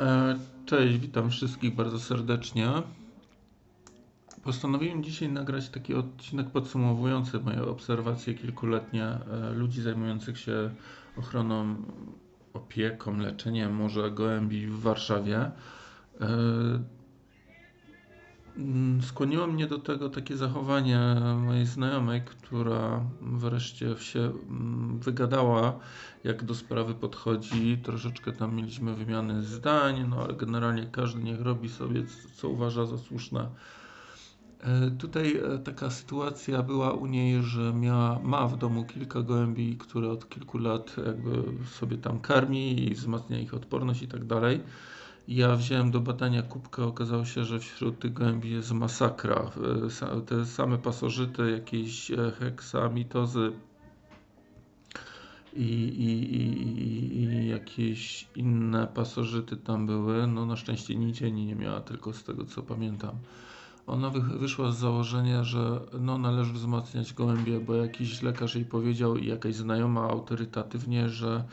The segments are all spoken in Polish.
E, Cześć, witam wszystkich bardzo serdecznie. Postanowiłem dzisiaj nagrać taki odcinek podsumowujący moje obserwacje kilkuletnie e, ludzi zajmujących się ochroną, opieką, leczeniem może gołębi w Warszawie. Mm, Skłoniło mnie do tego takie zachowanie mojej znajomej, która wreszcie się mm, wygadała, jak do sprawy podchodzi. Troszeczkę tam mieliśmy wymiany zdań, no ale generalnie każdy niech robi sobie co uważa za słuszne. E, Tutaj e, taka sytuacja była u niej, że miała, ma w domu kilka gołębi, które od kilku lat jakby sobie tam karmi i wzmacnia ich odporność i tak dalej. Ja wziąłem do badania kubkę, okazało się, że wśród tych gołębi jest masakra. E, Te same pasożyty, jakieś e, heksamitozy i, i, i, i jakieś inne pasożyty tam były. No na szczęście nic nie miała, tylko z tego co pamiętam. Ona wy, wyszła z założenia, że no, należy wzmacniać gołębie, bo jakiś lekarz jej powiedział i jakaś znajoma autorytatywnie, że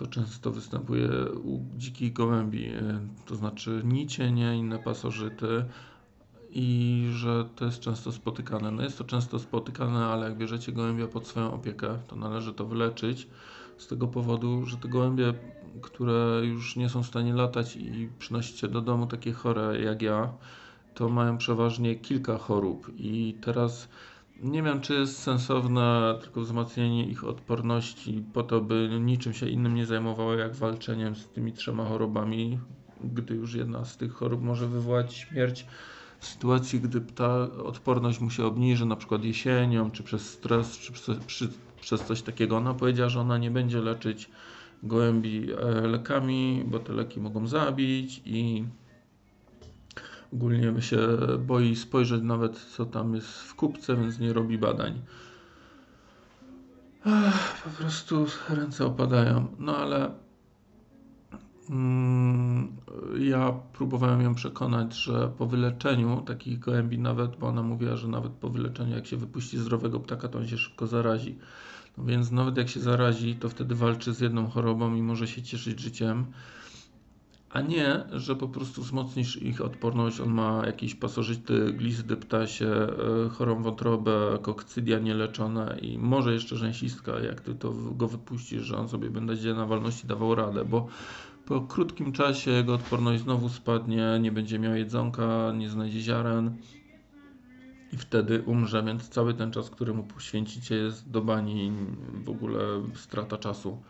to często występuje u dzikich gołębi, e, to znaczy nicienie, inne pasożyty i że to jest często spotykane. No jest to często spotykane, ale jak bierzecie gołębia pod swoją opiekę, to należy to wyleczyć z tego powodu, że te gołębie, które już nie są w stanie latać i przynosicie do domu takie chore jak ja, to mają przeważnie kilka chorób i teraz nie wiem, czy jest sensowne tylko wzmacnianie ich odporności po to, by niczym się innym nie zajmowały jak walczeniem z tymi trzema chorobami, gdy już jedna z tych chorób może wywołać śmierć w sytuacji, gdy ta odporność mu się obniży, na przykład jesienią, czy przez stres, czy przez, przy, przez coś takiego. Ona powiedziała, że ona nie będzie leczyć gołębi e, lekami, bo te leki mogą zabić i Ogólnie się boi spojrzeć nawet co tam jest w kubce, więc nie robi badań. Ech, po prostu ręce opadają. No ale mm, ja próbowałem ją przekonać, że po wyleczeniu takich gołębi nawet, bo ona mówiła, że nawet po wyleczeniu jak się wypuści zdrowego ptaka, to on się szybko zarazi. No więc nawet jak się zarazi, to wtedy walczy z jedną chorobą i może się cieszyć życiem a nie, że po prostu wzmocnisz ich odporność. On ma jakieś pasożyty, glizdy ptasie, e, chorą wątrobę, kokcydia nieleczone i może jeszcze rzęsistka, jak ty to go wypuścisz, że on sobie będzie na walności dawał radę, bo po krótkim czasie jego odporność znowu spadnie, nie będzie miał jedzonka, nie znajdzie ziaren i wtedy umrze, więc cały ten czas, który mu poświęcicie jest do bani, w ogóle strata czasu.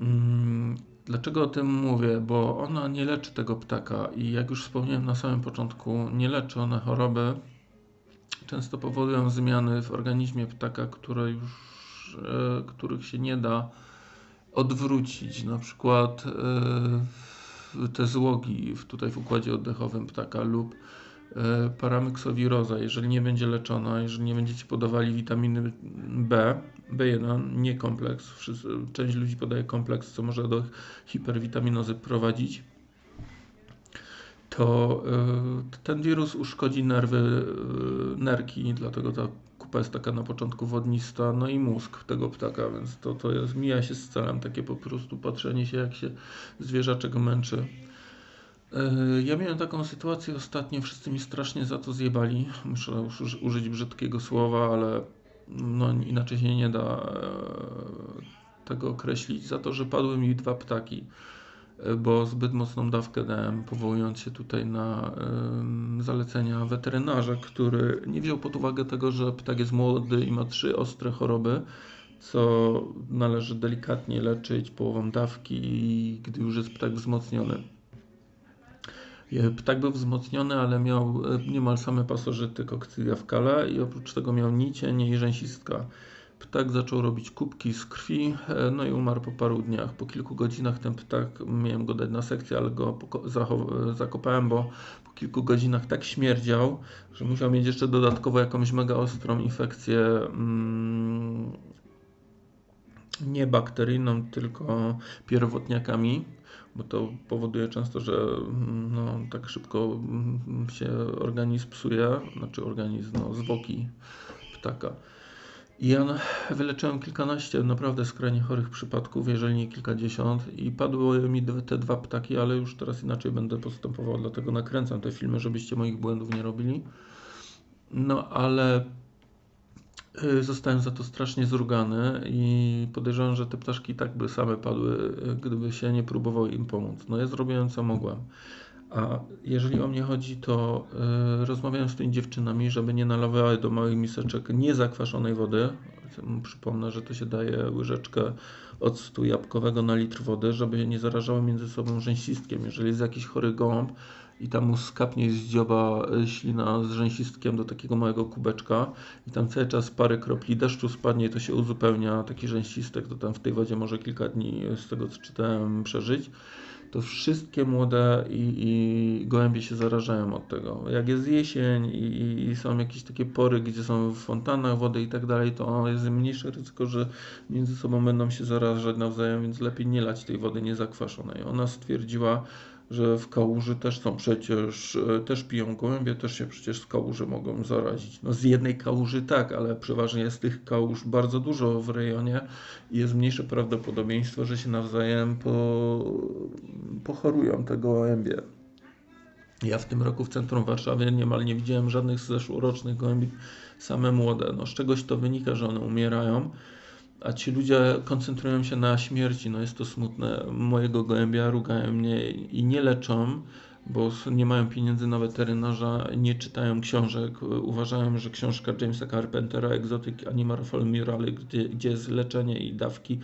Mm, Dlaczego o tym mówię? Bo ona nie leczy tego ptaka i jak już wspomniałem na samym początku, nie leczy ona choroby. Często powodują zmiany w organizmie ptaka, które już, e, których się nie da odwrócić. Na przykład e, te złogi tutaj w układzie oddechowym ptaka lub paramyksowiroza, jeżeli nie będzie leczona, jeżeli nie będziecie podawali witaminy B, B1, nie kompleks. Część ludzi podaje kompleks, co może do hiperwitaminozy prowadzić. To y, ten wirus uszkodzi nerwy, y, nerki, dlatego ta kupa jest taka na początku wodnista, no i mózg tego ptaka, więc to, to jest, mija się z celem, takie po prostu patrzenie się, jak się zwierzaczek męczy. Y, Ja miałem taką sytuację ostatnio, wszyscy mi strasznie za to zjebali. Muszę już uży- użyć brzydkiego słowa, ale no inaczej się nie da e, tego określić, za to, że padły mi dwa ptaki, e, bo zbyt mocną dawkę dałem, powołując się tutaj na zalecenia weterynarza, który nie wziął pod uwagę tego, że ptak jest młody i ma trzy ostre choroby, co należy delikatnie leczyć połową dawki, gdy już jest ptak wzmocniony. E, Ptak był wzmocniony, ale miał e, niemal same pasożyty kokcydia w kale i oprócz tego miał nicień i rzęsistka. Ptak zaczął robić kubki z krwi, e, no i umarł po paru dniach. Po kilku godzinach ten ptak, miałem go dać na sekcję, ale go e, zakopałem, bo po kilku godzinach tak śmierdział, że musiał mieć jeszcze dodatkowo jakąś mega ostrą infekcję mm, nie bakteryjną, tylko pierwotniakami bo to powoduje często, że mm, no, tak szybko mm, się organizm psuje, znaczy organizm, no, zwłoki ptaka. I ja wyleczyłem kilkanaście naprawdę skrajnie chorych przypadków, jeżeli nie kilkadziesiąt, i padły mi te dwa ptaki, ale już teraz inaczej będę postępował, dlatego nakręcam te filmy, żebyście moich błędów nie robili. No ale zostałem za to strasznie zrugany i podejrzewam, że te ptaszki tak by same padły, y, gdyby się nie próbował im pomóc. No ja zrobiłem co mogłem. A jeżeli o mnie chodzi, to yy, rozmawiałem z tymi dziewczynami, żeby nie nalewały do małych miseczek niezakwaszonej wody. Przypomnę, że to się daje łyżeczkę octu jabłkowego na litr wody, żeby nie zarażały między sobą rzęsistkiem. Jeżeli jest jakiś chory gołąb i tam mu skapnie z dzioba y, ślina z rzęsistkiem do takiego małego kubeczka i tam cały czas parę kropli deszczu spadnie, to się uzupełnia taki rzęsistek, to tam w tej wodzie może kilka dni z tego co czytałem przeżyć to wszystkie młode i, i gołębie się zarażają od tego. Jak jest jesień i, i, są jakieś takie pory, gdzie są w fontannach wody i tak dalej, to jest mniejsze ryzyko, że między sobą będą się zarażać nawzajem, więc lepiej nie lać tej wody niezakwaszonej. Ona stwierdziła, że w kałuży też są przecież, e, też piją gołębie, też się przecież z kałuży mogą zarazić. No z jednej kałuży tak, ale przeważnie jest tych kałuż bardzo dużo w rejonie i jest mniejsze prawdopodobieństwo, że się nawzajem po, pochorują te gołębie. Ja w tym roku w centrum Warszawy niemal nie widziałem żadnych zeszłorocznych gołębi, same młode. No, z czegoś to wynika, że one umierają a ci ludzie koncentrują się na śmierci. No jest to smutne. Mojego gołębia rugają mnie i nie leczą, bo nie mają pieniędzy na weterynarza, nie czytają książek. Uważają, że książka Jamesa Carpentera Exotic Animal Formulae, gdzie, gdzie jest leczenie i dawki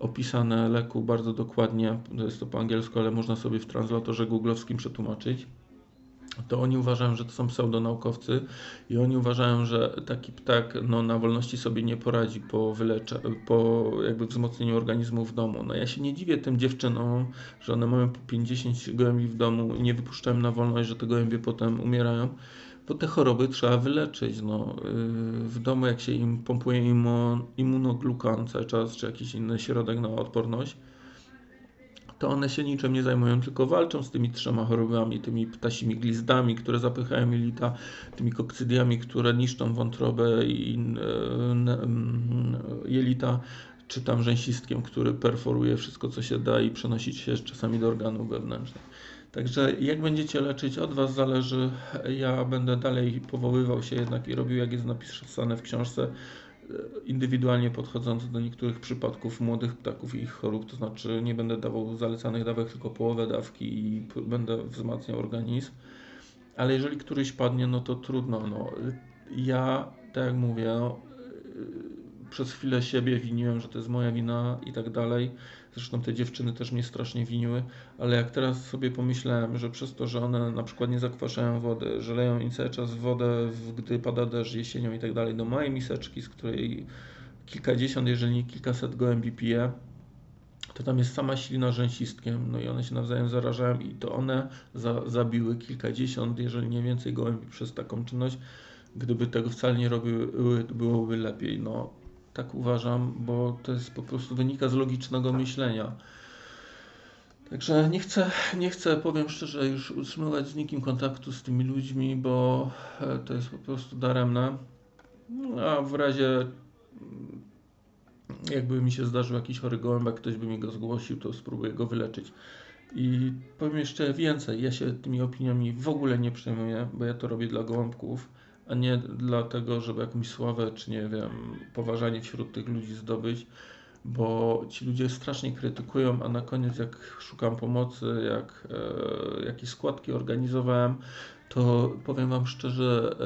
opisane leku bardzo dokładnie, jest to po angielsku, ale można sobie w translatorze googlowskim przetłumaczyć to oni uważają, że to są pseudonaukowcy i oni uważają, że taki ptak no, na wolności sobie nie poradzi po, wylecze, po jakby wzmocnieniu organizmu w domu. No ja się nie dziwię tym dziewczynom, że one mają po 50 gołębi w domu i nie wypuszczają na wolność, że te gołębie potem umierają, bo te choroby trzeba wyleczyć. No, yy, w domu jak się im pompuje immun, immunoglukan cały czas, czy jakiś inny środek na odporność, to one się niczym nie zajmują, tylko walczą z tymi trzema chorobami, tymi ptasimi glizdami, które zapychają jelita, tymi kokcydiami, które niszczą wątrobę i jelita, czy tam rzęsistkiem, który perforuje wszystko, co się da i przenosi się czasami do organów wewnętrznych. Także jak będziecie leczyć, od Was zależy. Ja będę dalej powoływał się jednak i robił, jak jest napisane w książce, indywidualnie podchodząc do niektórych przypadków młodych ptaków i ich chorób, to znaczy nie będę dawał zalecanych dawek, tylko połowę dawki i będę wzmacniał organizm. Ale jeżeli któryś padnie, no to trudno. No. Ja, tak jak mówię, no, przez chwilę siebie winiłem, że to jest moja wina i tak dalej. Zresztą te dziewczyny też mnie strasznie winiły, ale jak teraz sobie pomyślałem, że przez to, że one na przykład nie zakwaszają wody, że leją im cały czas wodę, gdy pada deszcz jesienią i tak dalej, do małej miseczki, z której kilkadziesiąt, jeżeli nie kilkaset gołębi pije, to tam jest sama ślina rzęsistkiem, no i one się nawzajem zarażają i to one za, zabiły kilkadziesiąt, jeżeli nie więcej gołębi przez taką czynność. Gdyby tego wcale nie robiły, byłoby lepiej. No, tak uważam, bo to jest po prostu wynika z logicznego myślenia. Także nie chcę, nie chcę, powiem szczerze, już utrzymywać z nikim kontaktu z tymi ludźmi, bo e, to jest po prostu daremne. No, a w razie mm, jakby mi się zdarzył jakiś chory gołębek, ktoś by mi go zgłosił, to spróbuję go wyleczyć. I powiem jeszcze więcej, ja się tymi opiniami w ogóle nie przejmuję, bo ja to robię dla gołąbków a nie dlatego, żeby jakąś sławę, czy nie wiem, poważanie wśród tych ludzi zdobyć, bo ci ludzie strasznie krytykują, a na koniec jak szukam pomocy, jak e, jakieś składki organizowałem, to powiem Wam szczerze,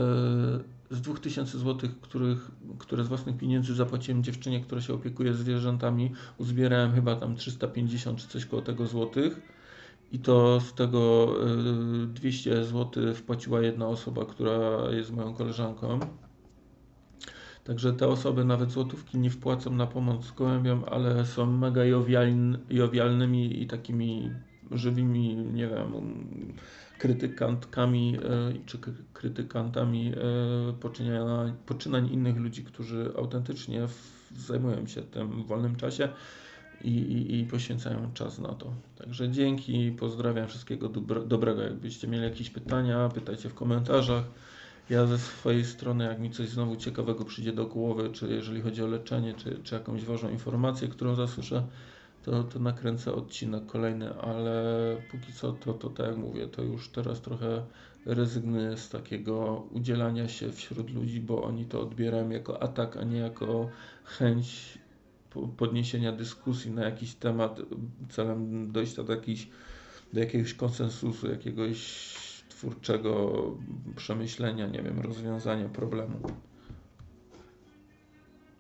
e, z 2000 zł, których, które z własnych pieniędzy zapłaciłem dziewczynie, która się opiekuje zwierzętami, uzbierałem chyba tam 350 czy coś koło tego złotych i to z tego 200 y, zł wpłaciła jedna osoba, która jest moją koleżanką. Także te osoby nawet złotówki nie wpłacą na pomoc gołębiom, ale są mega jowialny, jowialnymi i takimi żywymi, nie wiem, krytykantkami y, czy krytykantami y, poczynań innych ludzi, którzy autentycznie zajmują się tym w wolnym czasie i, i, i poświęcają czas na to. Także dzięki, pozdrawiam wszystkiego dobrego. Jakbyście mieli jakieś pytania, pytajcie w komentarzach. Ja ze swojej strony, jak mi coś znowu ciekawego przyjdzie do głowy, czy jeżeli chodzi o leczenie, czy, czy jakąś ważną informację, którą zasłyszę, to, to nakręcę odcinek kolejny, ale póki co to, to tak jak mówię, to już teraz trochę rezygnuję z takiego udzielania się wśród ludzi, bo oni to odbierają jako atak, a nie jako chęć podniesienia dyskusji na jakiś temat celem dojścia do, jakiś, do jakiegoś konsensusu, jakiegoś twórczego przemyślenia, nie wiem, rozwiązania problemu.